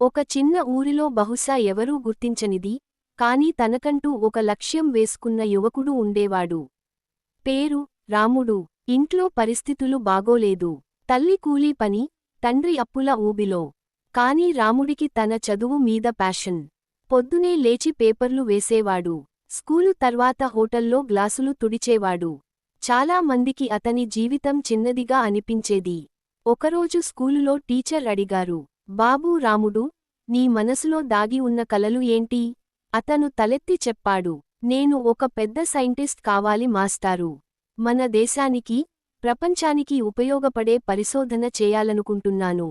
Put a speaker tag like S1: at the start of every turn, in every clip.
S1: ఒక చిన్న ఊరిలో బహుశా ఎవరూ గుర్తించనిది కాని తనకంటూ ఒక లక్ష్యం వేసుకున్న యువకుడు ఉండేవాడు. పేరు రాముడు. ఇంట్లో పరిస్థితులు బాగోలేదు. తల్లి కూలీ పని తండ్రి అప్పుల ఊబిలో. కాని రాముడికి తన చదువు మీద ప్యాషన్. పొద్దునే లేచి పేపర్లు వేసేవాడు. స్కూలు తర్వాత హోటల్లో గ్లాసులు తుడిచేవాడు. చాలా మందికి అతని జీవితం చిన్నదిగా అనిపించేది. ఒకరోజు స్కూలులో టీచర్ అడిగారు బాబూ రాముడు నీ మనసులో దాగి ఉన్న కలలు ఏంటి? అతను తలెత్తి చెప్పాడు నేను ఒక పెద్ద సైంటిస్ట్ కావాలి మాస్టారు. మన దేశానికి ప్రపంచానికి ఉపయోగపడే పరిశోధన చేయాలనుకుంటున్నాను.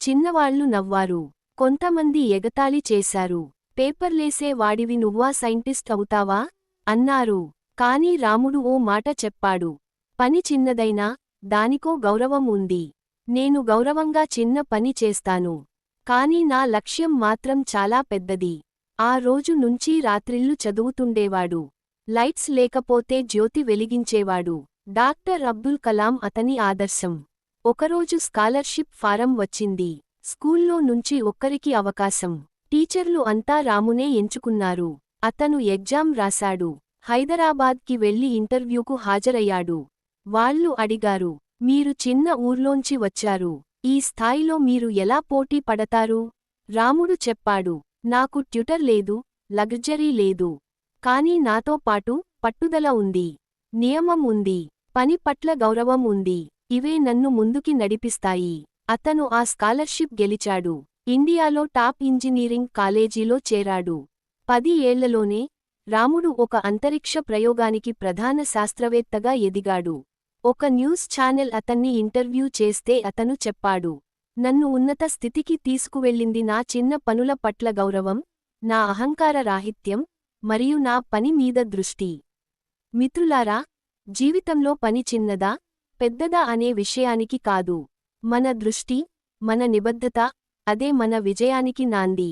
S1: చిన్నవాళ్ళు నవ్వారు కొంతమంది ఎగతాళి చేశారు. పేపర్లేసే వాడివి నువ్వా సైంటిస్ట్ అవుతావా? అన్నారు. కాని రాముడు ఓ మాట చెప్పాడు పని చిన్నదైనా దానికో గౌరవం ఉంది. నేను గౌరవంగా చిన్న పని చేస్తాను. కాని నా లక్ష్యం మాత్రం చాలా పెద్దది. ఆ రోజు నుంచి రాత్రిళ్ళు చదువుతుండేవాడు. లైట్స్ లేకపోతే జ్యోతి వెలిగించేవాడు. డాక్టర్ అబ్దుల్ కలాం అతని ఆదర్శం. ఒకరోజు స్కాలర్షిప్ ఫారం వచ్చింది. స్కూల్లో నుంచి ఒక్కరికి అవకాశం. టీచర్లు అంతా రామునే ఎంచుకున్నారు. అతను ఎగ్జామ్ రాశాడు. హైదరాబాద్కి వెళ్ళి ఇంటర్వ్యూకు హాజరయ్యాడు. వాళ్ళు అడిగారు మీరు చిన్న ఊర్లోంచి వచ్చారు. ఈ స్థాయిలో మీరు ఎలా పోటీ పడతారు? రాముడు చెప్పాడు నాకు ట్యుటర్ లేదు లగ్జరీ లేదు. కాని నాతో పాటు పట్టుదల ఉంది నియమం ఉంది పని పట్ల గౌరవం ఉంది. ఇవే నన్ను ముందుకి నడిపిస్తాయి. అతను ఆ స్కాలర్షిప్ గెలిచాడు. ఇండియాలో టాప్ ఇంజనీరింగ్ కాలేజీలో చేరాడు. పది ఏళ్ళలోనే రాముడు ఒక అంతరిక్ష ప్రయోగానికి ప్రధాన శాస్త్రవేత్తగా ఎదిగాడు. ఒక న్యూస్ ఛానెల్ అతన్ని ఇంటర్వ్యూ చేస్తే అతను చెప్పాడు నన్ను ఉన్నత స్థితికి తీసుకువెళ్ళింది నా చిన్న పనుల పట్ల గౌరవం నా అహంకార రాహిత్యం మరియు నా పని మీద దృష్టి. మిత్రులారా జీవితంలో పని చిన్నదా పెద్దదా అనే విషయానికి కాదు. మన దృష్టి మన నిబద్ధత అదే మన విజయానికి నాంది.